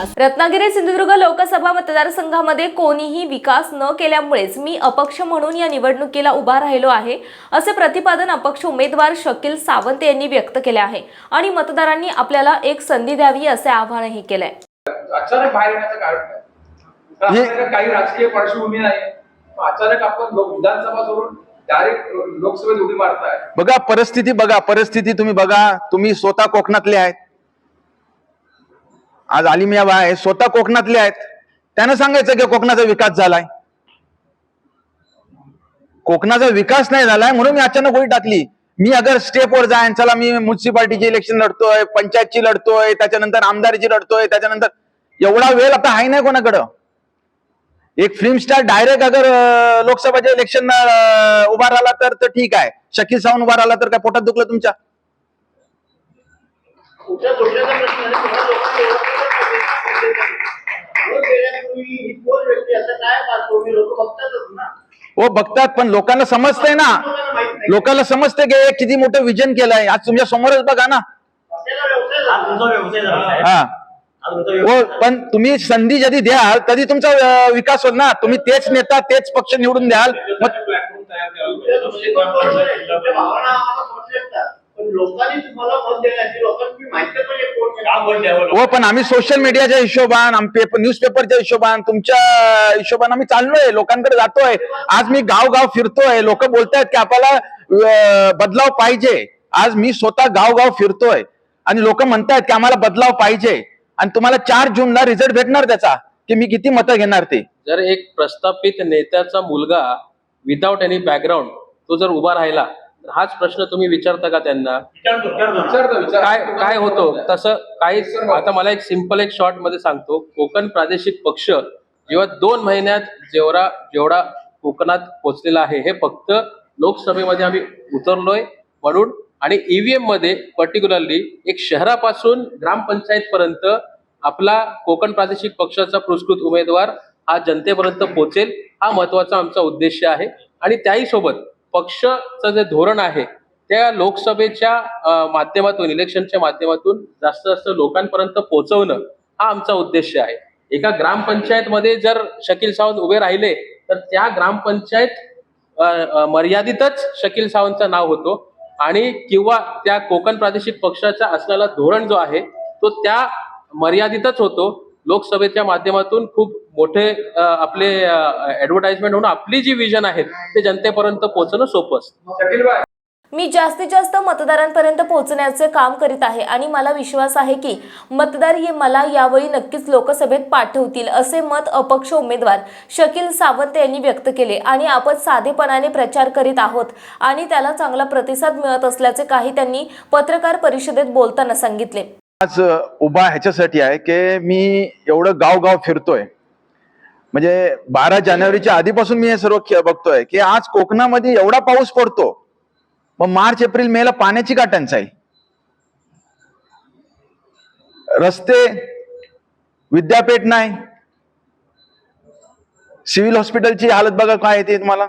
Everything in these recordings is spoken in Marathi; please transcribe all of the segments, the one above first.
विकास. रत्नागिरी सिंधुदुर्ग लोकसभा मतदारसंघामध्ये कोणीही विकास न केल्यामुळेच मी अपक्ष म्हणून या निवडणुकीला उभा राहिलो आहे असे प्रतिपादन अपक्ष उमेदवार शकील सावंत यांनी व्यक्त केले आहे आणि मतदारांनी आपल्याला एक संधी द्यावी असे आवाहनही केलंय. अचानक बाहेर येण्याचं कारण हे- काही राजकीय पार्श्वभूमी नाही. अचानक आपण लोक विधानसभा सोडून डायरेक्ट लोकसभेत उडी मारताय. बघा परिस्थिती बघा परिस्थिती तुम्ही बघा. तुम्ही स्वतः कोकणातले आहेत. आज आलिमिया बाय स्वतः कोकणातले आहेत. त्यानं सांगायचं की कोकणाचा विकास झालाय. कोकणाचा विकास नाही झालाय म्हणून मी अचानक उडी टाकली. मी अगर स्टेपवर जाईन चला मी म्युन्सिपाल्टीची इलेक्शन लढतोय पंचायतची लढतोय त्याच्यानंतर आमदारीची लढतोय त्याच्यानंतर एवढा वेळ आता आहे नाही कोणाकडं? एक फिल्म स्टार डायरेक्ट अगर अं, लोकसभाच्या इलेक्शन उभा राहिला तर तर ठीक आहे. शकील सावंत उभा राहिला तर काय पोटात दुखलं तुमच्या? हो बघतात पण लोकांना समजतंय ना. लोकांना समजते समजतंय की किती मोठं विजन केलंय. आज तुमच्या समोरच बघा ना. हा. हो पण तुम्ही संधी जरी द्याल तरी तुमचा विकास होत ना. तुम्ही तेच नेता तेच पक्ष निवडून द्याल. मग लोकांनी तुम्हाला मत देण्याची लोकांना तुम्ही माहिती पाहिजे कोण आहे. का मत द्यावं हो पण आम्ही सोशल मीडियाच्या हिशोबान आम्ही पेपर न्यूजपेपरच्या हिशोबान तुमच्या हिशोबान आम्ही चाललोय लोकांकडे जातोय. आज मी गाव गाव फिरतोय. लोक बोलतायत की आपल्याला बदलाव पाहिजे. आज मी स्वतः गाव गाव फिरतोय. आणि लोक म्हणतायत की आम्हाला बदलाव पाहिजे. आणि तुम्हाला चार जूनला रिझल्ट भेटणार त्याचा की मी किती मतं घेणार ते. जर एक प्रस्थापित नेत्याचा मुलगा विदाउट एनी बॅकग्राऊंड तो जर उभा राहिला हाच प्रश्न तुम्ही विचारता का त्यांना? काय काय होतो? तसं काहीच आता मला एक सिंपल एक शॉर्टमध्ये सांगतो. कोकण प्रादेशिक पक्ष जेव्हा दोन महिन्यात जेवढा जेवढा कोकणात पोहोचलेला आहे हे फक्त लोकसभेमध्ये आम्ही उतरलोय म्हणून आणि ईव्हीएममध्ये पर्टिक्युलरली एक शहरापासून ग्रामपंचायत पर्यंत आपला कोकण प्रादेशिक पक्षाचा पुरस्कृत उमेदवार हा जनतेपर्यंत पोहोचेल हा महत्त्वाचा आमचा उद्देश आहे. आणि त्याही सोबत पक्षचं जे धोरण आहे त्या लोकसभेच्या माध्यमातून इलेक्शनच्या माध्यमातून जास्त जास्त लोकांपर्यंत पोहोचवणं हा आमचा उद्देश आहे. एका ग्रामपंचायतमध्ये जर शकील सावंत उभे राहिले तर त्या ग्रामपंचायत मर्यादितच शकील सावंतचं नाव होतो आणि किंवा त्या कोकण प्रादेशिक पक्षाचा असलेला धोरण जो आहे तो त्या मर्यादितच होतो. लोकसभेच्या माध्यमातून खूप मोठे आपले ऍडव्हर्टाइजमेंट होऊन आपली जी विजन आहेत ते जनतेपर्यंत पोहोचणं सोपं असतं. मी जास्तीत जास्त मतदारांपर्यंत पोहोचण्याचे काम करीत आहे आणि मला विश्वास आहे की मतदार हे मला यावेळी नक्कीच लोकसभेत पाठवतील असे मत अपक्ष उमेदवार शकील सावंत यांनी व्यक्त केले आणि आपण साधेपणाने प्रचार करीत आहोत आणि त्याला चांगला प्रतिसाद मिळत असल्याचे काही त्यांनी पत्रकार परिषदेत बोलताना सांगितले. आज उभा ह्याच्यासाठी आहे की मी एवढं गाव गाव फिरतोय. म्हणजे बारा जानेवारीच्या आधीपासून मी हे सर्व बघतोय की आज कोकणामध्ये एवढा पाऊस पडतो. मग मार्च एप्रिल मेला पाण्याची का टंचाई. रस्ते विद्यापीठ नाही. सिव्हिल हॉस्पिटलची हालत बघा काय येते तुम्हाला.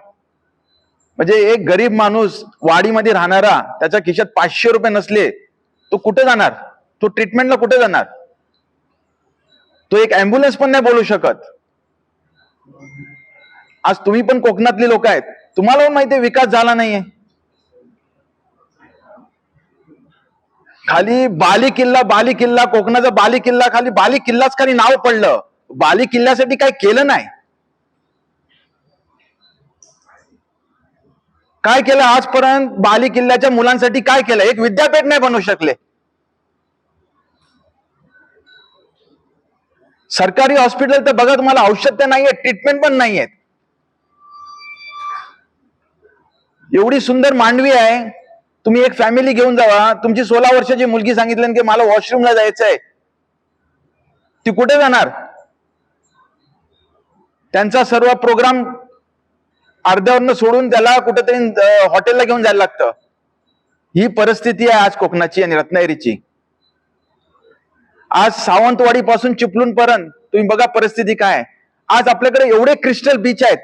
म्हणजे एक गरीब माणूस वाडीमध्ये राहणारा त्याच्या खिशात पाचशे रुपये नसले तो कुठे जाणार? तो ट्रीटमेंटला कुठे जाणार? तो एक अँब्युलन्स पण नाही बोलू शकत. आज तुम्ही पण कोकणातली लोक आहेत. तुम्हाला पण माहिती आहे विकास झाला नाहीये. खाली बाली किल्ला बाली किल्ला कोकणाचा बाली किल्ला खाली बाली किल्लाच खाली नाव पडलं. बाली किल्ल्यासाठी काय केलं नाही. काय केलं आजपर्यंत? बाली किल्ल्याच्या मुलांसाठी काय केलं? एक विद्यापीठ नाही बनवू शकले. सरकारी हॉस्पिटल तर बघा तुम्हाला औषध तर आहे ट्रीटमेंट पण नाहीयेत. एवढी सुंदर मांडवी आहे. तुम्ही एक फॅमिली घेऊन जावा. तुमची सोळा वर्षाची मुलगी सांगितलं की मला वॉशरूमला जायचं आहे ती कुठे जाणार? त्यांचा सर्व प्रोग्राम अर्ध्यावरनं सोडून त्याला कुठेतरी हॉटेलला घेऊन जायला लागतं. ही परिस्थिती आहे आज कोकणाची आणि रत्नागिरीची. आज सावंतवाडी पासून पर्यंत तुम्ही बघा परिस्थिती काय आहे. आज आपल्याकडे एवढे क्रिस्टल बीच आहेत.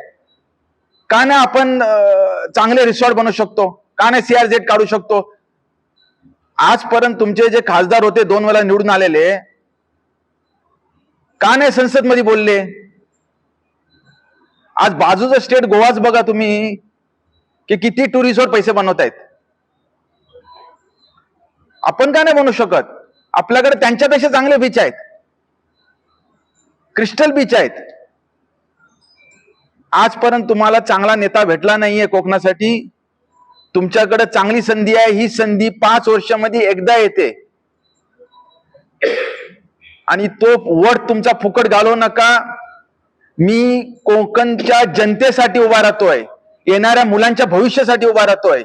का नाही आपण चांगले रिसॉर्ट बनवू शकतो? का नाही सीआरझेड काढू शकतो? आजपर्यंत तुमचे जे खासदार होते दोन वेळा निवडून आलेले का नाही संसदमध्ये बोलले? आज बाजूचं स्टेट गोवाच बघा तुम्ही की किती टुरिस्टवर पैसे बनवतायत. आपण का नाही बनवू शकत? आपल्याकडे त्यांच्यापेक्षा चांगले बीच आहेत. क्रिस्टल बीच आहेत. आजपर्यंत तुम्हाला चांगला नेता भेटला नाहीये कोकणासाठी. तुमच्याकडे चांगली संधी आहे. ही संधी पाच वर्षामध्ये एकदा येते. आणि तो वट तुमचा फुकट घालवू नका. मी कोकणच्या जनतेसाठी उभा राहतोय. येणाऱ्या मुलांच्या भविष्यासाठी उभा राहतोय.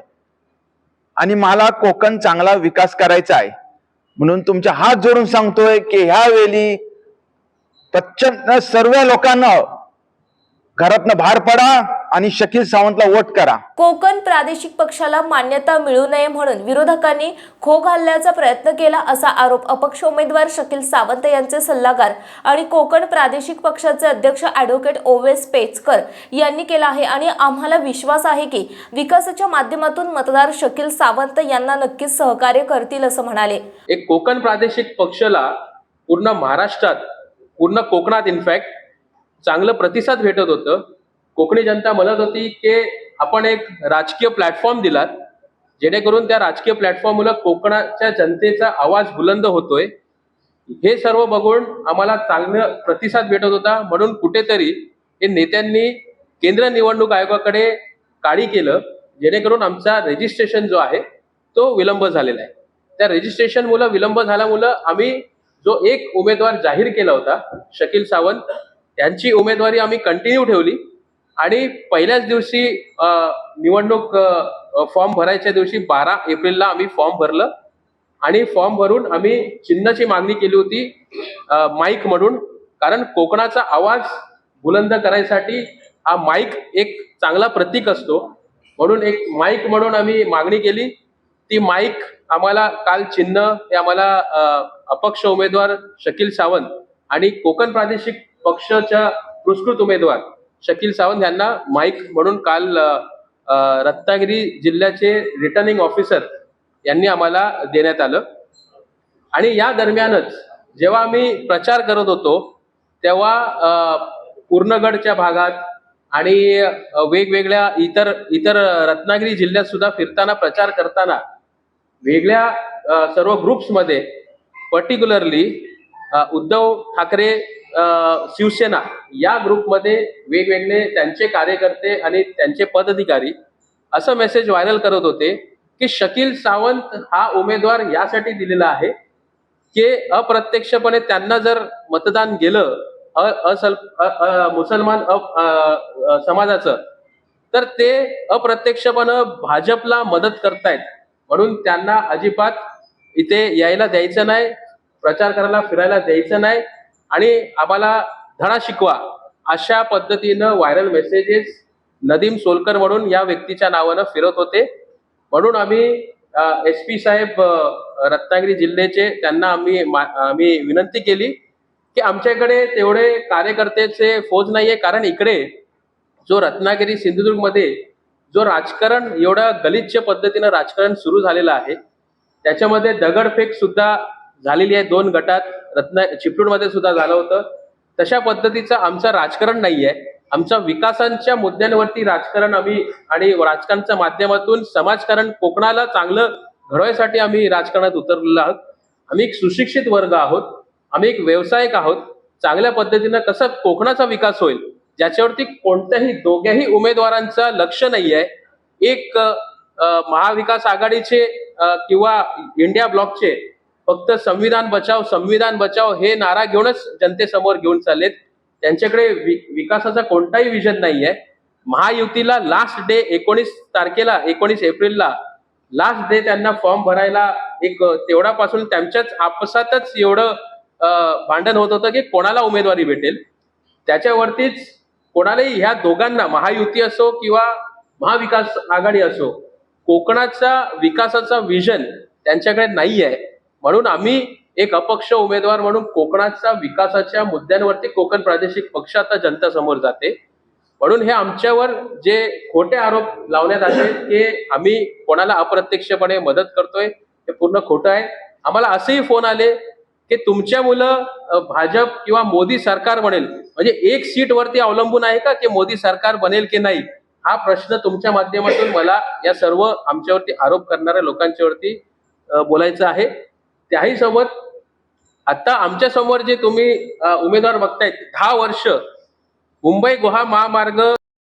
आणि मला कोकण चांगला विकास करायचा आहे. म्हणून तुमच्या हात जोडून सांगतोय की ह्या वेळी प्रचंड सर्व लोकांना घरातनं बाहेर पडा. आणि शकील सावंतला वोट करा. कोकण प्रादेशिक पक्षाला मान्यता मिळू नये म्हणून विरोधकांनी खो घालण्याचा प्रयत्न केला असा आरोप अपक्ष उमेदवार शकील सावंत यांचे सल्लागार आणि कोकण प्रादेशिक पक्षाचे अध्यक्ष ॲडव्होकेट ओवेस पेचकर यांनी केला आहे. आणि आम्हाला विश्वास आहे की विकासाच्या माध्यमातून मतदार शकील सावंत यांना नक्कीच सहकार्य करतील असं म्हणाले. एक कोकण प्रादेशिक पक्षाला पूर्ण महाराष्ट्रात पूर्ण कोकणात इनफॅक्ट चांगलं प्रतिसाद भेटत होतं. कोकणी जनता म्हणत होती की आपण एक राजकीय प्लॅटफॉर्म दिलात जेणेकरून त्या राजकीय प्लॅटफॉर्ममुळे कोकणाच्या जनतेचा आवाज बुलंद होतोय. हे सर्व बघून आम्हाला चांगलं प्रतिसाद भेटत होता. म्हणून कुठेतरी हे नेत्यांनी केंद्र निवडणूक आयोगाकडे काळी केलं जेणेकरून आमचा रेजिस्ट्रेशन जो आहे तो विलंब झालेला आहे. त्या रेजिस्ट्रेशन मुलं विलंब झाल्यामुळं आम्ही जो एक उमेदवार जाहीर केला होता शकील सावंत यांची उमेदवारी आम्ही कंटिन्यू ठेवली. आणि पहिल्याच दिवशी निवडणूक फॉर्म भरायच्या दिवशी बारा एप्रिलला आम्ही फॉर्म भरलं. आणि फॉर्म भरून आम्ही चिन्हाची मागणी केली होती माईक म्हणून. कारण कोकणाचा आवाज बुलंद करायसाठी हा माईक एक चांगला प्रतीक असतो. म्हणून एक माईक म्हणून आम्ही मागणी केली. ती माईक आम्हाला काल चिन्ह हे आम्हाला अपक्ष उमेदवार शकील सावंत आणि कोकण प्रादेशिक पक्षाच्या पुरस्कृत उमेदवार शकील सावंत यांना माईक म्हणून काल रत्नागिरी जिल्ह्याचे रिटर्निंग ऑफिसर यांनी आम्हाला देण्यात आलं. आणि या दरम्यानच जेव्हा आम्ही प्रचार करत होतो तेव्हा पूर्णगडच्या भागात आणि वेगवेगळ्या इतर इतर रत्नागिरी जिल्ह्यात सुद्धा फिरताना प्रचार करताना वेगळ्या सर्व ग्रुप्समध्ये पर्टिक्युलरली उद्धव ठाकरे शिवसेना या ग्रुपमध्ये वेगवेगळे त्यांचे कार्यकर्ते आणि त्यांचे पदाधिकारी असं मेसेज व्हायरल करत होते की शकील सावंत हा उमेदवार यासाठी दिलेला आहे. की अप्रत्यक्षपणे त्यांना जर मतदान गेलं अ असल अ- मुसलमान अ- समाजाचं तर ते अप्रत्यक्षपणे भाजपला मदत करतायत. म्हणून त्यांना अजिबात इथे यायला द्यायचं नाही प्रचार करायला फिरायला द्यायचं नाही. आणि आम्हाला धडा शिकवा अशा पद्धतीनं व्हायरल मेसेजेस नदीम सोलकर म्हणून या व्यक्तीच्या नावानं फिरत होते. म्हणून आम्ही एस पी साहेब रत्नागिरी जिल्ह्याचे त्यांना आम्ही मा- आम्ही विनंती केली की आमच्याकडे तेवढे कार्यकर्त्याचे फौज आहे कारण इकडे जो रत्नागिरी सिंधुदुर्गमध्ये जो राजकारण एवढं गलिच्छ पद्धतीनं राजकारण सुरू झालेलं आहे त्याच्यामध्ये दगडफेक सुद्धा झालेली आहे. दोन गटात रत्ना चिपळूणमध्ये सुद्धा झालं होतं. तशा पद्धतीचं आमचं राजकारण नाही आहे आमच्या विकासांच्या मुद्द्यांवरती राजकारण आम्ही आणि राजकारणच्या माध्यमातून समाजकारण कोकणाला चांगलं घडवायसाठी आम्ही राजकारणात उतरलेलो आहोत. आम्ही एक सुशिक्षित वर्ग आहोत. आम्ही एक व्यावसायिक आहोत. चांगल्या पद्धतीनं कसं कोकणाचा विकास होईल ज्याच्यावरती कोणत्याही दोघ्याही उमेदवारांचं लक्ष नाही आहे एक महाविकास आघाडीचे किंवा इंडिया ब्लॉकचे फक्त संविधान बचाव संविधान बचाव हे नारा घेऊनच जनतेसमोर घेऊन चाललेत. त्यांच्याकडे वि- विकासाचा कोणताही विजन नाही आहे महायुतीला लास्ट डे एकोणीस तारखेला एकोणीस एप्रिलला लास्ट डे त्यांना फॉर्म भरायला एक अ, तेवढापासून त्यांच्याच आपसातच एवढं भांडण होत होतं की कोणाला उमेदवारी भेटेल? त्याच्यावरतीच कोणालाही ह्या दोघांना महायुती असो किंवा महाविकास आघाडी असो कोकणाचा विकासाचा विजन त्यांच्याकडे नाही आहे म्हणून आम्ही एक अपक्ष उमेदवार म्हणून कोकणाच्या विकासाच्या मुद्द्यांवरती कोकण प्रादेशिक पक्ष आता जनतासमोर जाते. म्हणून हे आमच्यावर जे खोटे आरोप लावण्यात आले ते आम्ही कोणाला अप्रत्यक्षपणे मदत करतोय हे पूर्ण खोटं आहे. आम्हाला असेही फोन आले की तुमच्या मुलं भाजप किंवा मोदी सरकार बनेल. म्हणजे एक सीट वरती अवलंबून आहे का की मोदी सरकार बनेल की नाही? हा प्रश्न तुमच्या माध्यमातून मला या सर्व आमच्यावरती आरोप करणाऱ्या लोकांच्यावरती बोलायचं आहे. त्याही सोबत आता आमच्यासमोर जे तुम्ही उमेदवार बघतायत दहा वर्ष मुंबई गुहा महामार्ग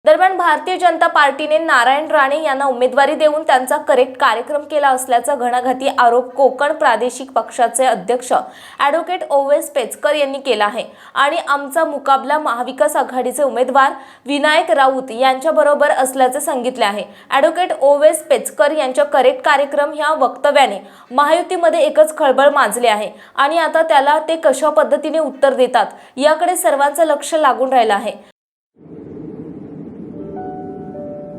दरम्यान भारतीय जनता पार्टीने नारायण राणे यांना उमेदवारी देऊन त्यांचा करेक्ट कार्यक्रम केला असल्याचा घणाघाती आरोप कोकण प्रादेशिक पक्षाचे अध्यक्ष ॲडव्होकेट ओवेस पेचकर यांनी केला आहे. आणि आमचा मुकाबला महाविकास आघाडीचे उमेदवार विनायक राऊत यांच्याबरोबर असल्याचे सांगितले आहे. ॲडव्होकेट ओवेस पेचकर यांच्या करेक्ट कार्यक्रम ह्या वक्तव्याने महायुतीमध्ये एकच खळबळ माजली आहे. आणि आता त्याला ते कशा पद्धतीने उत्तर देतात याकडे सर्वांचं लक्ष लागून राहिलं आहे.